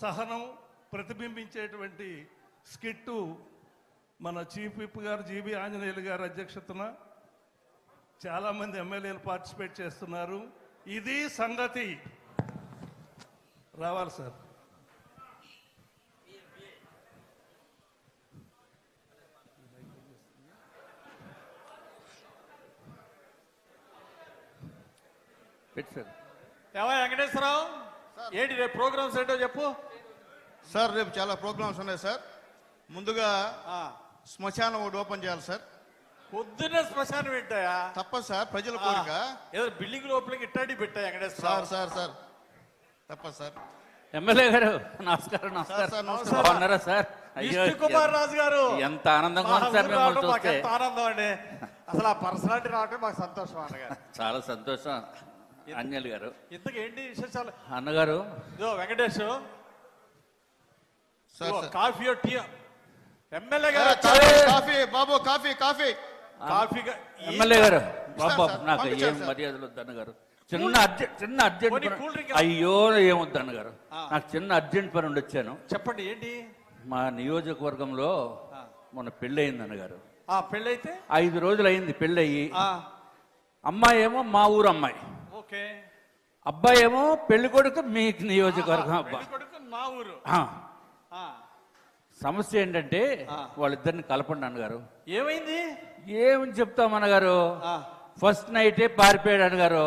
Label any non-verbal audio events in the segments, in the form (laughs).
సహనం ప్రతిబింబించేటువంటి స్కిట్టు మన చీఫ్ విప్ గారు జీబీ ఆంజనేయులు గారి అధ్యక్షతన చాలామంది ఎమ్మెల్యేలు పార్టిసిపేట్ చేస్తున్నారు. ఇది సంగతి. రావాలి సార్. పెట్టి సార్. వెంకటేశ్వరరావు? ఏంటి రేపు ప్రోగ్రామ్స్ ఏంటో చెప్పు? సార్ రేపు చాలా ప్రోగ్రామ్స్ ఉన్నాయి సార్. ముందుగా ఆ, శ్మశానం ఒకటి ఓపెన్ చేయాలి సార్. పొద్దున్నే శ్మశానం పెట్టాయా తప్పదు సార్ ప్రజల కోరిక. ఏదో బిల్డింగ్ లోపలికి ఇట్టాడి పెట్టా సార్ వెంకటేశ్వరరావు సార్ సార్. తప్పదు సార్. ఎమ్మెల్యే గారు నమస్కారం సార్, సార్, నమస్కారం. బాగున్నారా సార్? కుమార్ రాజు గారు. ఎంత ఆనందంగా ఉంది సార్ మిమ్మల్ని చూస్తే. ఆనందం అండి. అసలు ఆ పర్సనాలిటీ రావటం మాకు సంతోషం అన్నగారు. చాలా సంతోషం. అంజలి గారు. ఇంతకు ఏంటి విశేషాలు? అన్నగారు. ఇదో వెంకటేష్. కాఫీ టీ ఎమ్మెల్యే గారు కాఫీ, బాబు కాఫీ కాఫీ. కాఫీ ఎమ్మెల్యే గారు బాబు నాకు ఏం. మర్యాదలు వద్దు అన్నగారు. చిన్న అర్జెంట్ చిన్న అర్జెంట్ అయ్యో ఏమొద్దు అన్నగారు. ఆ. నాకు చిన్న అర్జెంట్ పని ఉండి వచ్చాను. చెప్పండి ఏంటి? మా నియోజకవర్గంలో. మొన్న పెళ్ళి అయింది అన్నగారు. ఆ పెళ్ళైతే? ఐదు రోజులు అయింది పెళ్ళయి. ఆ, అమ్మాయి ఏమో మా ఊరు అమ్మాయి. ఓకే. అబ్బాయి ఏమో పెళ్ళి కొడుకు మీ నియోజకవర్గం అబ్బా. కొడుకు మా ఊరు. సమస్య ఏంటంటే. వాళ్ళిద్దరిని కలపండి అన్నగారు. ఏమైంది? ఏమని చెప్తాం అన్నగారు? ఫస్ట్ నైటే పారిపోయాడు అన్నగారు.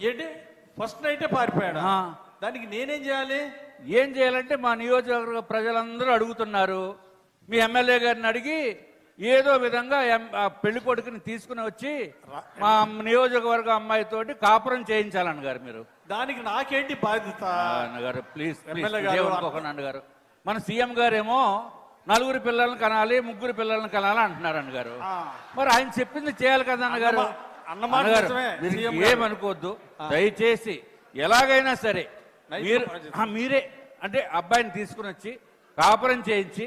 ఏంటి? ఫస్ట్ నైటే పారిపోయాడు. దానికి నేనేం చేయాలి? ఏం చేయాలంటే మా నియోజకవర్గ ప్రజలందరూ అడుగుతున్నారు. మీ ఎమ్మెల్యే గారిని అడిగి ఏదో విధంగా పెళ్ళి కొడుకుని తీసుకుని వచ్చి మా నియోజకవర్గ అమ్మాయితోటి కాపురం చేయించాలన్నగారు మీరు. దానికి నాకేంటి బాధ్యత? అన్నగారు ప్లీజ్ ఎమ్మెల్యే గారు, మన సీఎం గారేమో నలుగురు పిల్లల్ని కనాలి ముగ్గురు పిల్లల్ని కనాలి అంటున్నారు అన్నగారు. ఆ. మరి ఆయన చెప్పింది చేయాలి కదా అన్నగారు? అన్నమా- అన్నమాట గారు. ఏమనుకోవద్దు. దయచేసి ఎలాగైనా సరే మీరే అంటే అబ్బాయిని తీసుకుని వచ్చి కాపురం చేయించి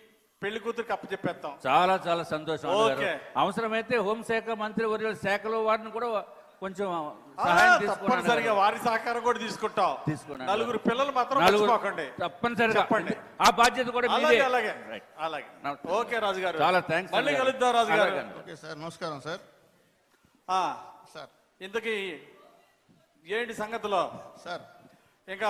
పెళ్ళి కూతురికి అప్పచెప్పేస్తాం చాలా చాలా సంతోషం ఓకే. అవసరమైతే హోంశాఖ మంత్రి వర్యుల శాఖలో వారిని కూడా కొంచెం సహాయం తప్పనిసరిగా. వారి సహకారం కూడా తీసుకుంటాం తీసుకోండి. నలుగురు పిల్లలు మాత్రం మర్చిపోకండి తప్పనిసరిగా చెప్పండి. ఆ బాధ్యత కూడా అలాగే మీదే అలాగే Right. అలాగే నమస్తే. ఓకే రాజు గారు చాలా థ్యాంక్స్ మళ్ళీ. కలుద్దాం రాజు గారు. ఓకే సార్ నమస్కారం సార్ ఆ, సార్ ఇంతకీ ఏంటి సంగతిలో సార్ ఇంకా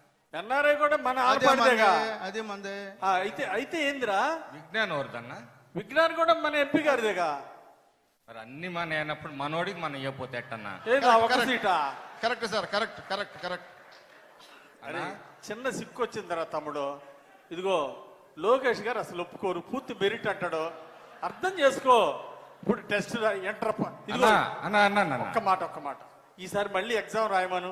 ఎన్ఆర్ఐ కూడా మన ఆడపడిదేగా? అదే మందే ఆ, అయితే అయితే ఏందిరా? విజ్ఞానం ఎవరిదన్నా? విజ్ఞాన్ కూడా మన ఎంపీ గారిదేగా? మరి అన్ని మన అయినప్పుడు మనోడికి మనం ఇవ్వపోతే ఎట్టన్నా? ఒక correct. సీటా? Correct sir correct correct correct అరే చిన్న సిక్కు వచ్చిందిరా తమ్ముడు. ఇదిగో లోకేష్ గారు అసలు ఒప్పుకోరు పూర్తి మెరిట్ అంటాడు. అర్థం చేసుకో. ఇప్పుడు టెస్ట్ ఎంటర్ ఇదిగో అన్నా అన్నా అన్నా అన్నా. ఒక్క మాట ఒక్క మాట. ఈసారి మళ్ళీ ఎగ్జామ్ రాయమను.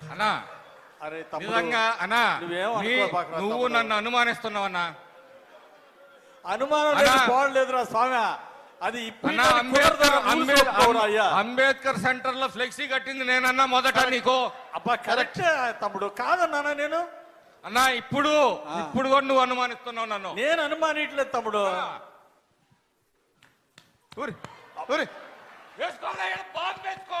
అన్నా అరే తమ్ముడు నిజంగా అన్నా నువ్వేం. నన్ను అనుమానిస్తున్నావన్నా అనుమానం అన్నా. పోవట్లేదురా స్వామి. అది అంబేద్కర్ అంబేద్కర్ సెంటర్లో ఫ్లెక్సీ కట్టింది నేనన్నా మొదట నీకు. అబ్బా కరెక్ట్ తమ్ముడు. కాదన్నానా నేను? అన్నా ఇప్పుడు ఇప్పుడు కూడా నువ్వు అనుమానిస్తున్నావు నన్ను. నేను అనుమానిట్లేదు తమ్ముడు. ఊరి ఊరి. వేసుకోరా, ఈడ బాంబు వేసుకో.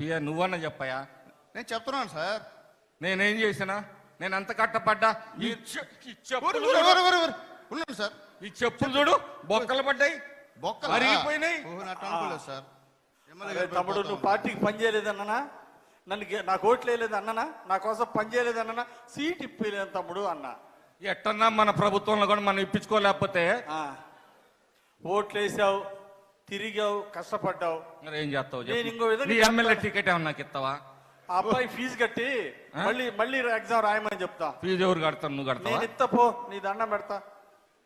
పియ నువ్వన్నా చెప్పయా? నేను చెప్తున్నాను సార్. నేనేం చేసినా? నేను ఎంత కట్టపడ్డా? ఈ చె- ఈ ఊరి చెప్పులు ఊరి చూడు. ఊరి ఊరి ఊరి. ఉన్నాను సార్. ఈ చెప్పులు చూడు. బొక్కలు పడ్డాయి. బొక్కలు? అరిగిపోయినాయి. అనుకోలేదు సార్. ఎమ్మెల్యే అరే గారి పేరు తమ్ముడు నువ్వు. పార్టీకి పని చేయలేదన్నానా? నన్ను గే- నాకు ఓట్లు వేయలేదు అన్ననా నా కోసం పని చేయలేదన్నా సీట్ ఇప్పలేదు తమ్ముడు అన్నా. ఎట్టన్నా మన ప్రభుత్వంలో కూడా మనం ఇప్పించుకోలేకపోతే? ఆ, ఓట్లు వేసావు తిరిగావు కష్టపడ్డావు. మరి ఏం చేస్తావు నేను చెప్పు. ఇంకో విధంగా నీ ఎమ్మెల్యే టికెట్ ఏమన్నా నాకు ఇస్తావా? ఆ అబ్బాయి ఫీజు కట్టి మళ్ళీ మళ్ళీ ఎగ్జామ్ రాయమని చెప్తా. ఫీజు ఎవరు కడతాను నువ్వు కడతావా? నేను నీ దండం పెడతా.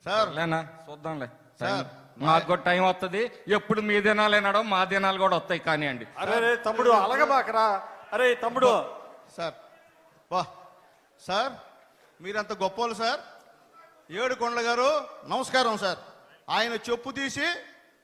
సార్. లేనా చూద్దాంలే. టైం. సార్, మాకు కూడా టైం వస్తుంది ఎప్పుడు మీ దినాలేనాడో మా దినాలు కూడా వస్తాయి కానివ్వండి. అరే రే తమ్ముడు అలగబాకరా. అరే తమ్ముడు. సార్. వా సార్ మీరంత గొప్పలు సార్. ఏడు కొండల గారు నమస్కారం సార్. ఆయన చెప్పు తీసి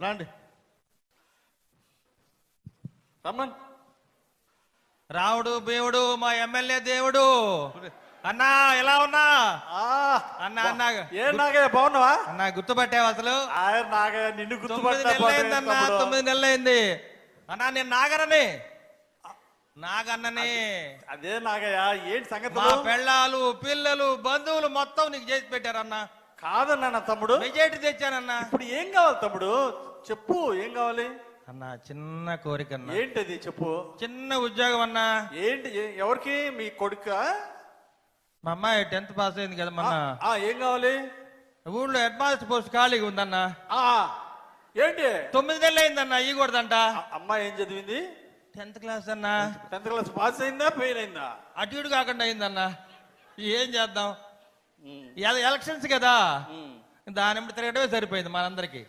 రండి. రమ్మన్. రావుడు బేవుడు మా ఎమ్మెల్యే దేవుడు. అన్నా ఎలా ఉన్నా? ఆ, అన్న అన్న ఏం నాగయ్య బాగున్నావా? అన్న గుర్తుపట్టావు అసలు? నాగయ్య నిన్ను తొమ్మిది గుర్తుపట్టా నెలలైందన్న తొమ్మిది నెలలైంది. అన్నా నేను నాగరని నాగన్నని. అదే నాగయ్య ఏంటి మా సంగతులు పెళ్ళాలు పిల్లలు బంధువులు మొత్తం నీకు చేసి పెట్టారన్న. కాదన్నా నా తమ్ముడు? మెజార్టీ తెచ్చానన్న. ఇప్పుడు ఏం కావాలి తమ్ముడు? చెప్పు ఏం కావాలి? అన్న చిన్న కోరిక అన్న. ఏంటది చెప్పు? చిన్న ఉద్యోగం అన్నా. ఏంటి ఎవరికి? మీ కొడుక? మా అమ్మాయి టెన్త్ పాస్ అయింది కదా మొన్న. ఆ ఏం కావాలి? ఊళ్ళో మాస్టర్ పోస్ట్ ఖాళీగా ఉందన్న. ఆ ఏంటి? తొమ్మిది నెలలు అయిందన్న ఈ కూడదంట అమ్మాయి ఏం చదివింది? టెన్త్ క్లాస్ అన్న. టెన్త్ క్లాస్ పాస్ అయిందా ఫెయిల్ అయిందా? అటు ఇటు కాకుండా అయిందన్న. ఏం చేద్దాం? ఎల- ఎలక్షన్స్ కదా. దాని తిరగడమే సరిపోయింది మనందరికి.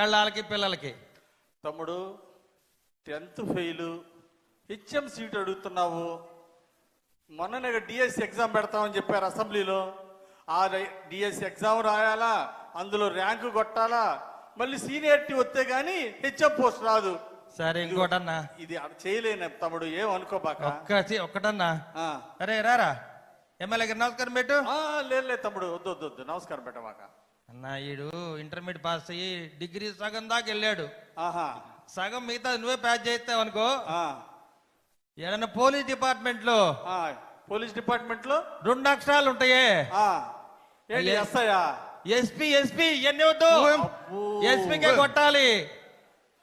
పెళ్ళాలకి పిల్లలకి. తమ్ముడు టెన్త్ ఫెయిల్ హెచ్ఎం సీట్ అడుగుతున్నావు. మొన్ననే డిఎస్సి ఎగ్జామ్ పెడతామని చెప్పారు అసెంబ్లీలో. ఆ డిఎస్సి ఎగ్జామ్ రాయాలా అందులో ర్యాంకు కొట్టాలా మళ్ళీ సీనియారిటీ వస్తే గానీ హెచ్ఎం పోస్ట్ రాదు. సరే ఇంకోటన్నా. ఇది చేయలేను తమ్ముడు ఏం అనుకోబాక. ఒక్క ఒక్కటన్నా. అరే రారా. ఎమ్మెల్యే గారు నమస్కారం పెట్టు. లేదు తమ్ముడు వద్దు వద్దు వద్దు. నమస్కారం పెట్టమాక ఈడు ఇంటర్మీడియట్ పాస్ అయ్యి డిగ్రీ సగం దాకా వెళ్ళాడు. ఆహా. సగం మిగతా నువ్వే ప్యాచ్ చేస్తావు అనుకో. ఆ, ఏదన్నా పోలీస్ డిపార్ట్మెంట్లో పోలీస్ డిపార్ట్మెంట్లో రెండు అక్షరాలు ఉంటాయే. ఎస్పీ ఎస్పీ ఇవన్నీ వద్దు. ఎస్పీకే కొట్టాలి.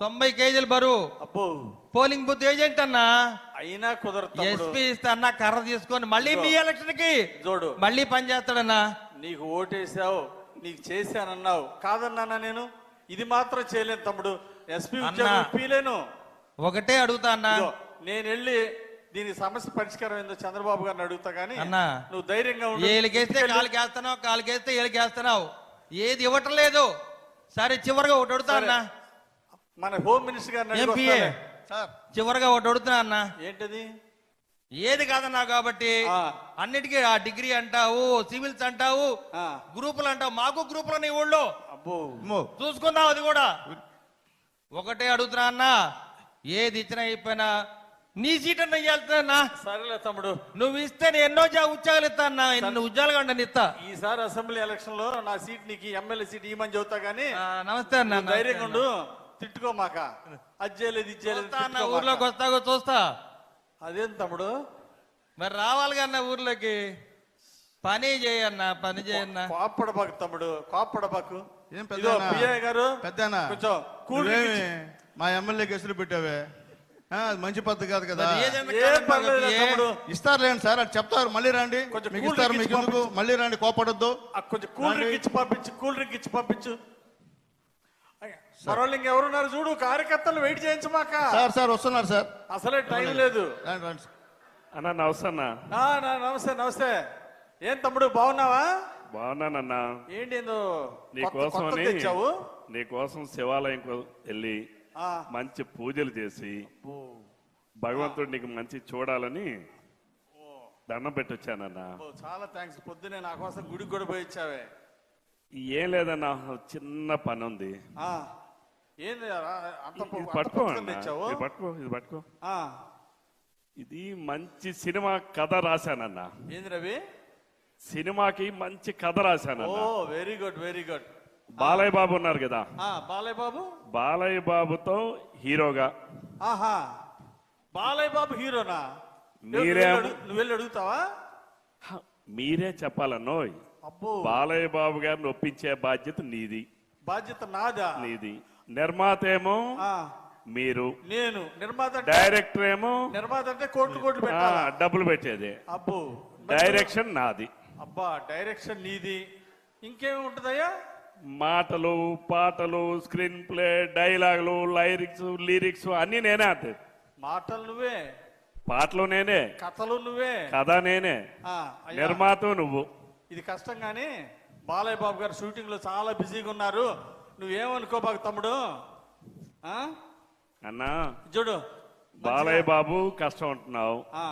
తొంభై కేజీలు బరువు. అబ్బో. పోలింగ్ బూత్ ఏజెంట్ అన్న? అయినా కుదరదు ఎస్పీ ఇస్తే అన్న కర్ర తీసుకొని మళ్ళీ మీ ఎలక్షన్కి చూడు. మళ్ళీ పని చేస్తాడన్నా? నీకు ఓటేసావు నీకు చేశానన్నావు. కాదన్నానా నేను? ఇది మాత్రం చేయలేను తమ్ముడు. ఎస్పీ. ఇప్పలేను ఒకటే అడుగుతా అన్న. నేను వెళ్ళి దీని సమస్య పరిష్కారం ఏందో చంద్రబాబు గారిని అడుగుతా గానీ అన్నా. నువ్వు ధైర్యంగా ఉండు. ఏలికేస్తే కాలుకి వేస్తున్నావు కాలుకి వేస్తే ఏలికి వేస్తున్నావు ఏది ఇవ్వటం లేదు. సరే చివరిగా ఒకటి అడుగుతా అన్న. మన హోమ్ మినిస్టర్ గారిని ఏం అడిగి పిఏ వస్తాలే. సార్. చివరిగా ఒకటి అడుగుతున్నా అన్న. ఏంటది? ఏది కాదన్నా కాబట్టి. అన్నిటికీ ఆ డిగ్రీ అంటావు సివిల్స్ అంటావు ఆ. గ్రూపులు అంటావు. మాకు గ్రూపులు ఉన్నాయి ఊళ్ళో. చూసుకుందాం అది కూడా. ఒకటే అడుగుతున్నా అన్న. ఏది ఇచ్చినా అయిపోయినా నీ సీట్ అన్న ఇయ్యాల్సిన సరేలే తమ్ముడు. నువ్వు ఇస్తే నేను ఎన్నో జా- ఉద్యోగాలు ఇస్తా అన్న. ఎన్ని ఉద్యోగాలు నేను ఇస్తా. ఈసారి అసెంబ్లీ ఎలక్షన్లో నా సీట్ నీకు ఎమ్మెల్యే సీట్ ఇవ్వమని చెబుతా గానీ ఆ, నమస్తే అన్న ధైర్యంగా ఉండు. తిట్టుకోమాక. అది చేయలేదు ఇది చేయలేదు. ఊర్లోకి వస్తాగో చూస్తా. అదేం తమ్ముడు? మరి రావాలి కన్నా ఊర్లోకి. పని చేయన్న పని చేయన్న. కోప్పడబాకు తమ్ముడు కోప్పడబాకు. ఏం? పిఏ గారు పెద్దనా కొంచెం మా ఎమ్మెల్యే కేసులు పెట్టావే? మంచి పద్ధతి కాదు కదా. తమ్ముడు. ఇస్తారులేండి సార్ అది చెప్తారు మళ్ళీ రండి. కొంచెం మీకు ఇస్తారు మీకు మళ్ళీ రండి కోపడొద్దు. కొంచెం కూల్ డ్రింక్ ఇచ్చి పంపించు కూల్ డ్రింక్ ఇచ్చి పంపించు. మరోళ్ళు ఇంకెవరున్నారు చూడు కార్యకర్తలు వెయిట్ చేయించమాక. సార్ సార్ వస్తున్నారు సార్. అసలే టైం లేదు. రండి, రండి. అన్న నమస్తే అన్న ఆ, నా- నమస్తే నమస్తే. ఏం తమ్ముడు బాగున్నావా? బాగున్నానన్నా ఏంటి ఏందో నీ కొత్త- కోసం కొత్తది తెచ్చావు? నీ కోసం శివాలయం వెళ్ళి ఆ, మంచి పూజలు చేసి ఓ, భగవంతుడు నీకు మంచి చూడాలని దండం పెట్టొచ్చానన్నా. ఓ, చాలా థ్యాంక్స్ పొద్దునే నా కోసం గుడికి కూడా పోయి ఇచ్చావే ఏం లేదన్నా చిన్న పని ఉంది ఆ, ఏంది అంత పట్టుకో. తెచ్చావు? ఇది పట్టుకో ఇది పట్టుకో. ఆ, ఇది మంచి సినిమా కథ రాశానన్నా. ఏంది రవి? సినిమాకి మంచి కథ ఓ రాశానన్నా very good very good Balayya Babu ఉన్నారు కదా? బాలయ్య బాబు? బాలయ్య బాబుతో హీరోగా. ఆహా. బాలయ్య బాబు హీరోనా? మీరేం- నువ్వు వెళ్ళి అడుగు- నువ్వు వెళ్ళి అడుగుతావా? మీరే చెప్పాలన్నోయ్ బాలయ్య బాబు గారిని ఒప్పించే బాధ్యత నీది. బాధ్యత నాదా? నీది. నిర్మాత ఏమో మీరు. నేను నిర్మాత డైరెక్టర్ ఏమో నిర్మాత అంటే కోట్లు కోట్లు పెట్టాలా? డబ్బులు పెట్టేదే. అబ్బో. డైరెక్షన్ నాది. అబ్బా డైరెక్షన్ నీది. ఇంకేమి ఉంటుందయ్యా? మాటలు పాటలు స్క్రీన్ ప్లే డైలాగులు లైరిక్స్ లిరిక్స్ అన్ని నేనే అంతే మాటలు నువ్వే. పాటలు నేనే. కథలు నువ్వే. కథ నేనే. నిర్మాత నువ్వు. ఇది కష్టం కానీ బాలయ్య బాబు గారు షూటింగ్లో చాలా బిజీగా ఉన్నారు. నువ్వేమనుకో బాగు తమ్ముడు? ఆ? అన్నా చూడు బాలయ్య బాబు కష్టం ఉంటున్నావు ఆ,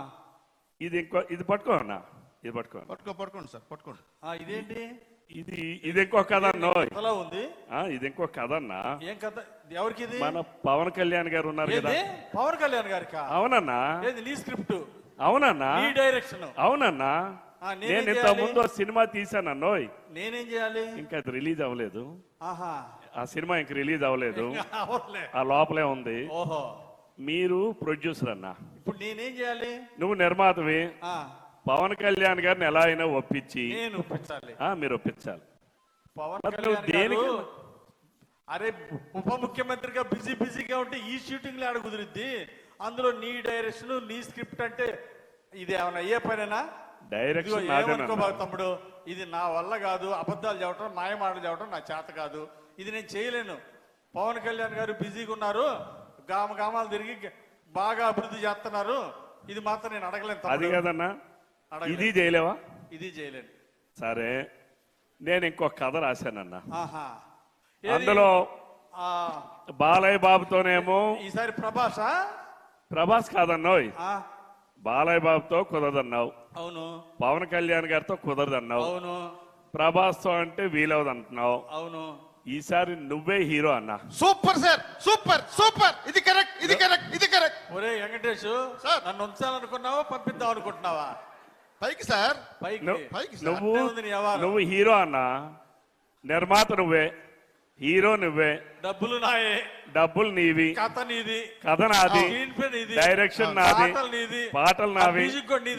ఇది ఇంకో ఇది పట్టుకో అన్నా ఇది పట్టుకో పట్టుకో పట్టుకోండి సార్ పట్టుకోండి. ఆ, ఇదేంటి? ఇది ఇది ఇంకో కథ కథలా ఉంది? ఆ, ఇది ఇంకో కథ అన్నా. ఏం కథ? ఎవరికి ఇది మన పవన్ కళ్యాణ్ గారు ఉన్నారు కదా. ఏది పవన్ కళ్యాణ్ గారికా? అవునన్నా. ఏది నీ స్క్రిప్ట్? అవునన్నా? నీ డైరెక్షన్. అవునన్నా? నేనేం ఇంత? ముందు సినిమా తీసానన్నోయ్ నేనేం చేయాలి? ఇంకా అది రిలీజ్ అవ్వలేదు. ఆ సినిమా ఇంక రిలీజ్ అవ్వలేదు. (laughs) అవ్వలే. ఆ లోపలే ఉంది. ఓహో. మీరు ప్రొడ్యూసర్ అన్నా. ఇప్పుడు నేనేం చేయాలి? నువ్వు నిర్మాతవి. పవన్ కళ్యాణ్ గారిని ఎలా అయినా ఒప్పించి. మీరు ఒప్పించాలి. పవన్ కళ్యాణ్ దేనికి- అరే ఉప ముఖ్యమంత్రిగా బిజీ బిజీగా ఉంటే ఈ షూటింగ్ ఆడ కుదిరిద్ది. అందులో నీ డైరెక్షన్ నీ స్క్రిప్ట్ అంటే ఇది ఏమైనా అయ్యే పనేనా? ఇదిగో డైరెక్షన్ ఏమనుకో నాదేనన్నా. బాబు తమ్ముడు ఇది నా వల్ల కాదు అబద్ధాలు చెప్పడం మాయమాటలు చెప్పడం నా చేత కాదు. ఇది నేను చేయలేను. పవన్ కళ్యాణ్ గారు బిజీగా ఉన్నారు గామ గామాలు తిరిగి బాగా అభివృద్ధి చేస్తున్నారు. ఇది మాత్రం నేను అడగలేను అది. కదన్నా. ఇది చేయలేవా? ఇది చేయలేను. సరే నేను ఇంకో కథ రాశానన్నా? అందులో ఆ, బాలయ్య బాబుతోనేమో ఈసారి ప్రభాసా? ప్రభాస్ కాదన్నావు. ఆ, బాలయ్య బాబుతో కుదరదన్నావు. అవును. పవన్ కళ్యాణ్ గారితో కుదరదన్నావు. అవును. ప్రభాస్తో అంటే వీలవదు అంటున్నావు అవును. ఈసారి నువ్వే హీరో అన్నా. Super sir super super. ఇది కరెక్ట్ ఇది కరెక్ట్ ఇది కరెక్ట్. ఒరే వెంకటేష్ సార్. నన్ను ఉంచాలనుకున్నావా పంపిద్దాం అనుకుంటున్నావా? పైకి సార్. పైకి. నువ్వు పైకి. నువ్వు. నువ్వు హీరో అన్నా. నిర్మాత నువ్వే. హీరో నువ్వే. డబ్బులు నాయే. డబ్బులు నీవి. కథ నీది. కథ నాది. డైరెక్షన్ నాది. పాటలు నీది. పాటలు నావి?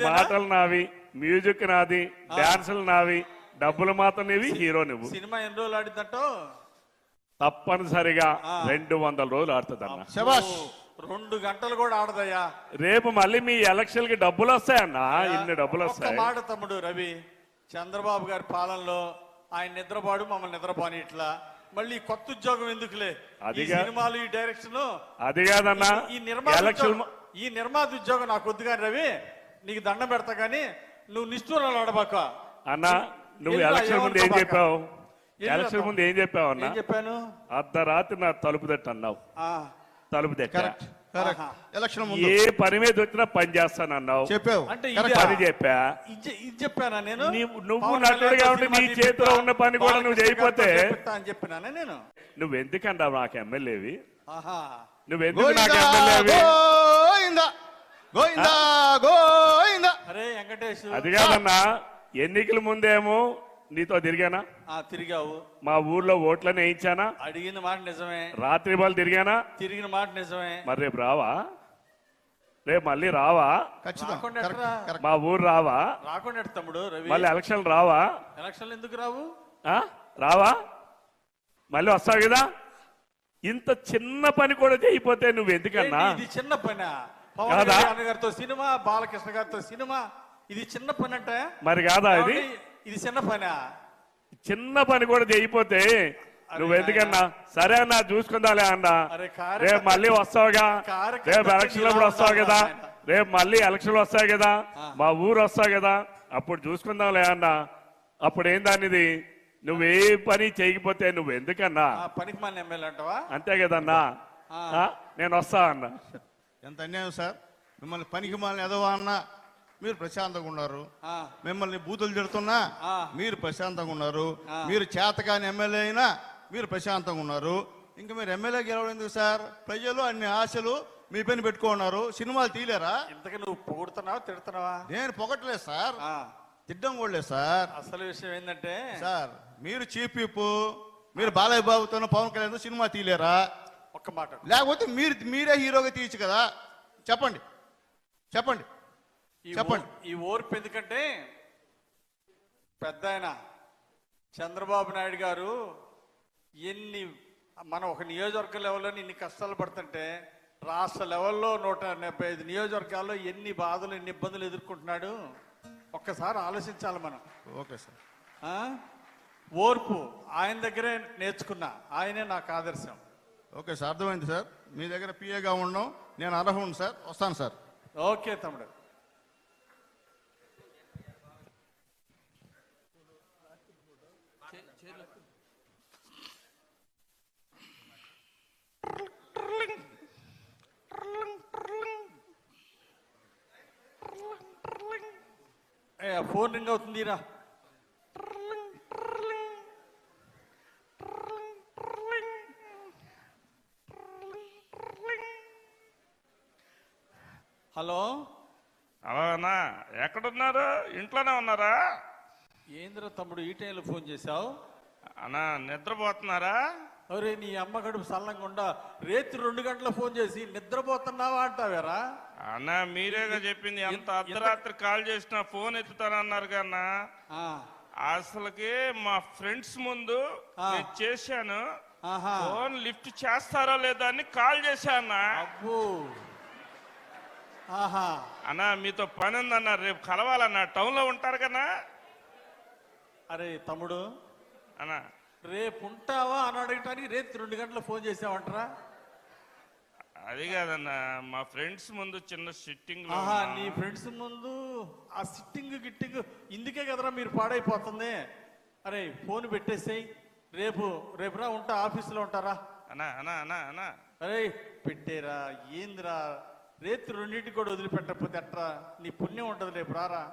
పాటలు నావి. మ్యూజిక్ నాది. డాన్సులు నావి. డబ్బులు మాత్రం నీవి హీరో నువ్వు. సినిమా ఎన్ని రోజులు ఆడిందంటో తప్పనిసరిగా. రెండు వందల రోజులు ఆడుతుందన్న. శబాష్ రెండు గంటలు కూడా ఆడదయ్యా. రేపు మళ్ళీ మీ ఎలక్షన్కి డబ్బులు వస్తాయన్నా. ఇన్ని డబ్బులు వస్తాయి. మాట తమ్ముడు రవి. చంద్రబాబు గారి పాలనలో ఆయన నిద్రపాడు మమ్మల్ని నిద్రపోని ఇట్లా మళ్ళీ కొత్త ఉద్యోగం ఎందుకులే? ఈ అదిగా- సినిమాలు ఈ డైరెక్షన్ అది కాదన్నా ఈ ఉద్యోగం- ఈ నిర్మాత ఉద్యోగం నాకు వద్దు కానీ రవి నీకు దండం పెడతా కానీ నువ్వు నిష్ఠూరాలు ఆడబాక. అన్న నువ్వు ఎలక్షన్ ముందు ఏం? చెప్పావు? ఎలక్షన్? ముందు ఏం చెప్పావు అన్న? చెప్పాను? అర్ధరాత్రి నా తలుపు తట్టు అన్నావు ఆ, తలుపు తట్ట. ఎలక్షన్ ముందు. ఏ పని మీద వచ్చినా పని చేస్తాను అన్నావు చెప్పావు. అంటే. ఇదే- పని చెప్పా. ఇది చెప్పానా నేను? నీవు- నువ్వు నటుడు కాబట్టి నీ చేతిలో ఉన్న పని కూడా నువ్వు చేయకపోతే అని చెప్పినానే నేను? నువ్వు ఎందుకంటావు నాకు ఎమ్మెల్యేవి? నువ్వు ఎందుకు నాకు ఎమ్మెల్యేవి? గోవిందా గోవిందా అరే వెంకటేష్. అది కాదన్నా ఎన్నికల ముందేమో నీతో తిరిగానా? ఆ తిరిగావు. మా ఊర్లో ఓట్లను వేయించానా అడిగిన మాట నిజమే. రాత్రి వాళ్ళు తిరిగానా? తిరిగిన మాట నిజమే. మరి రేపు రావా? రేపు మళ్ళీ రావా? మా ఊరు రావా? రాకుండా తమ్ముడు రవి? మళ్ళీ ఎలక్షన్లు రావా? ఎలక్షన్లు ఎందుకు రావు? ఆ? రావా? మళ్ళీ వస్తావు కదా? ఇంత చిన్న పని కూడా చేయకపోతే నువ్వు ఎందుకన్నా? ఇది చిన్న పని? పవన్ గారితో సినిమా బాలకృష్ణ గారితో సినిమా. ఇది చిన్న పని అంటే? మరి కాదా ఇది? ఇది చిన్న పని? చిన్న పని కూడా చేయకపోతే నువ్వు ఎందుకన్నా? సరే అన్నా చూసుకుందాలే అన్నా. రేపు మళ్ళీ వస్తావుగా. రేపు ఎలక్షన్ అప్పుడు వస్తావు కదా. రేపు మళ్ళీ ఎలక్షన్లు వస్తాయి కదా. మా ఊరు వస్తావు కదా. అప్పుడు చూసుకుందాంలే అన్నా. అప్పుడు ఏం దానిది? నువ్వు ఏ పని చేయకపోతే నువ్వు ఎందుకన్నా? ఆ పనికి మన ఎమ్మెల్యే అంటావా? అంతే కదన్నా? నేను వస్తా అన్నా. ఎంత అన్యాయం సార్? మిమ్మల్ని పనికి మాలని ఎదవా అన్నా? మీరు ప్రశాంతంగా ఉన్నారు. మిమ్మల్ని బూతులు తిడుతున్నా. మీరు ప్రశాంతంగా ఉన్నారు. మీరు చేతకాని ఎమ్మెల్యే అయినా మీరు ప్రశాంతంగా ఉన్నారు. ఇంకా మీరు ఎమ్మెల్యే గెలవడం ఎందుకు సార్? ప్రజలు అన్ని ఆశలు మీ పని పెట్టుకున్నారు. సినిమాలు తీలేరా ఇంతకు నువ్వు పొగుడుతున్నావా తిడుతున్నావా? నేను పొగట్లేదు సార్. తిడ్డం కూడా సార్. అసలు విషయం ఏంటంటే సార్ మీరు చీఫ్ విప్ మీరు బాలయ్య బాబుతో పవన్ కళ్యాణ్ సినిమా తీలేరా ఒక్క మాట లేకపోతే మీరు మీరే హీరోగా తీయచ్చు కదా. చెప్పండి. చెప్పండి. చెప్పండి. ఈ ఓర్పు ఎందుకంటే పెద్ద ఆయన చంద్రబాబు నాయుడు గారు ఎన్ని మనం ఒక నియోజకవర్గ లెవెల్లో ఇన్ని కష్టాలు పడుతుంటే రాష్ట్ర లెవెల్లో నూట డెబ్బై ఐదు నియోజకవర్గాల్లో ఎన్ని బాధలు ఎన్ని ఇబ్బందులు ఎదుర్కొంటున్నాడు? ఒక్కసారి ఆలోచించాలి మనం. Okay sir? ఓర్పు ఆయన దగ్గరే నేర్చుకున్నా. ఆయనే నాకు ఆదర్శం. ఓకే సార్ అర్థమైంది సార్. మీ దగ్గర పిఏగా ఉండడం నేను అర్హుడు సార్ వస్తాను సార్. ఓకే తమ్ముడు ఏ, ఆ ఫోన్ రింగ్ అవుతుందిరా హలో? అలా అన్నా ఎక్కడున్నారు? ఇంట్లోనే ఉన్నారా? ఏంద్ర తమ్ముడు ఈ టైంలో ఫోన్ చేశావు? అన్నా నిద్రపోతున్నారా? అరే నీ అమ్మ గడుపు సల్లంగా రేత్రి రెండు గంటల ఫోన్ చేసి నిద్రపోతున్నావా అంటావేరా? అన్నా మీరేగా చెప్పింది? ఎంత అర్ధరాత్రి కాల్ చేసినా ఫోన్ ఎత్తుతానన్నారు కన్నా. అసలుకి మా ఫ్రెండ్స్ ముందు చేశాను. ఫోన్ లిఫ్ట్ చేస్తారో లేదో అని కాల్ చేశానా అన్నా. మీతో పని ఉందన్నా రేపు కలవాలన్నా. టౌన్లో ఉంటారు కదా. అరే తమ్ముడు. అన్నా. రేపు ఉంటావా అని అడగటానికి రేపు రెండు గంటల ఫోన్ చేసావంటరా? అది కాదన్నా మా ఫ్రెండ్స్ ముందు చిన్న సిట్టింగ్ ఆహా. నీ ఫ్రెండ్స్ ముందు ఆ సిట్టింగ్ గిట్టింగ్ ఇందుకే కదరా మీరు పాడైపోతుంది. అరే ఫోన్ పెట్టేసేయ్. రేపు రేపురా ఉంటా ఆఫీసులో ఉంటారా? అన్నా అన్నా అన్నా అన్నా. అరే పెట్టేరా ఏందిరా? రేపు రెండింటికి కూడా వదిలిపెట్టకపోతే ఎట్రా? నీ పుణ్యం ఉంటుంది రేపు రారా?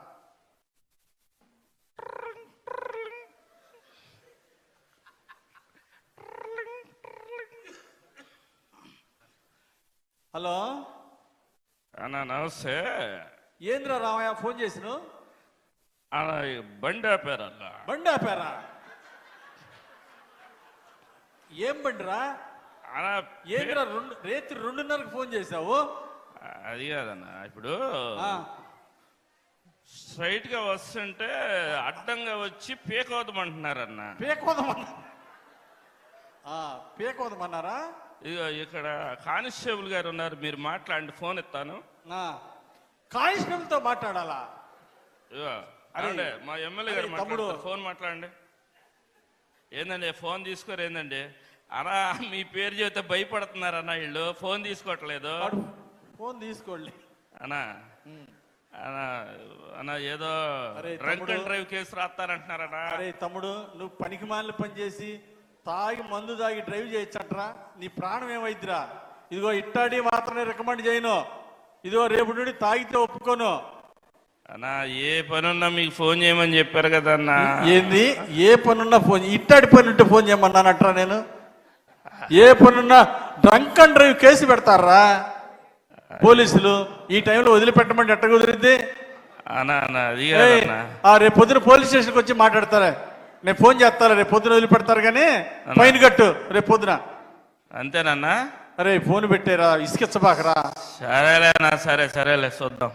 హలో? అన్నా నమస్తే. ఏంద్రా రామయ్య ఫోన్ చేసిను బండి ఆపారల్లా బండి ఆపారా? ఏం బండిరా? అన్నా ఏంద్రా రెండు రేత్రి రెండున్నరకు ఫోన్ చేశావు? అది కాదన్నా ఇప్పుడు ఆ, స్ట్రైట్గా వస్తుంటే అడ్డంగా వచ్చి పీకవద్దమంటున్నారన్న పేకోదమన్నా ఆ, పేకోదమన్నారా ఇక్కడ కానిస్టేబుల్ గారు ఉన్నారు మీరు మాట్లాడండి ఫోన్ ఇస్తాను ఆ, కానిస్టేబుల్తో మాట్లాడాలా? అరే, అరే మా ఎమ్మెల్యే గారు అరే, తమ్ముడు. మాట్లాడతారు ఫోన్ మాట్లాడండి. ఏందండి ఫోన్ తీసుకోరు ఏందండి? అన్నా మీ పేరు చెబితే భయపడుతున్నారన్న వీళ్ళు ఫోన్ తీసుకోవట్లేదు. ఫోన్ తీసుకోండి. అన్నా అన్నా అన్నా ఏదో అరే, డ్రంక్ తమ్ముడు. అండ్ డ్రైవ్ కేసు రాస్తారంటున్నారన్నా. అరే తమ్ముడు నువ్వు పనికి మాలిన పని చేసి తాగి మందు తాగి డ్రైవ్ చేయొచ్చట్రా? నీ ప్రాణం ఏమైద్దిరా? ఇదిగో ఇట్టాడి మాత్రమే రికమెండ్ చేయను. ఇదిగో రేపు నుండి తాగితే ఒప్పుకోను. అన్నా ఏ పనున్నా మీకు ఫోన్ చేయమని చెప్పారు కదా అన్నా. ఏంది? ఏ పనున్నా ఫోన్ ఇట్టాడి పని ఉంటే ఫోన్ చేయమన్నానట్రా నేను? ఏ పనున్నా డ్రంక్ అండ్ డ్రైవ్ కేసు పెడతారా? పోలీసులు ఈ టైంలో వదిలిపెట్టమంటే ఎట్ట కుదిరిద్ది అన్నా అన్నా అది రేపు పొద్దున పోలీస్ స్టేషన్కి వచ్చి మాట్లాడతారా. నేను ఫోన్ చేస్తాను రేపు పొద్దున వదిలిపెడతారు కానీ ఫైన్ కట్టు రేపు పొద్దున. అంతేనన్నా అరే ఫోన్ పెట్టారా ఇసుకిచ్చబాకరా. సరేలేనా సరే సరేలే చూద్దాం.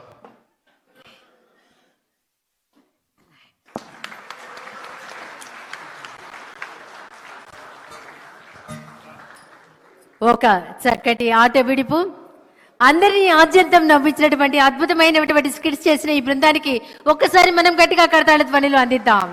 ఒక చక్కటి ఆట విడుపు. అందరినీ ఆద్యంతం నవ్వించినటువంటి అద్భుతమైనటువంటి స్కిట్స్ చేసిన ఈ బృందానికి ఒక్కసారి మనం గట్టిగా కడతాళ ధ్వనిలో అందిద్దాం.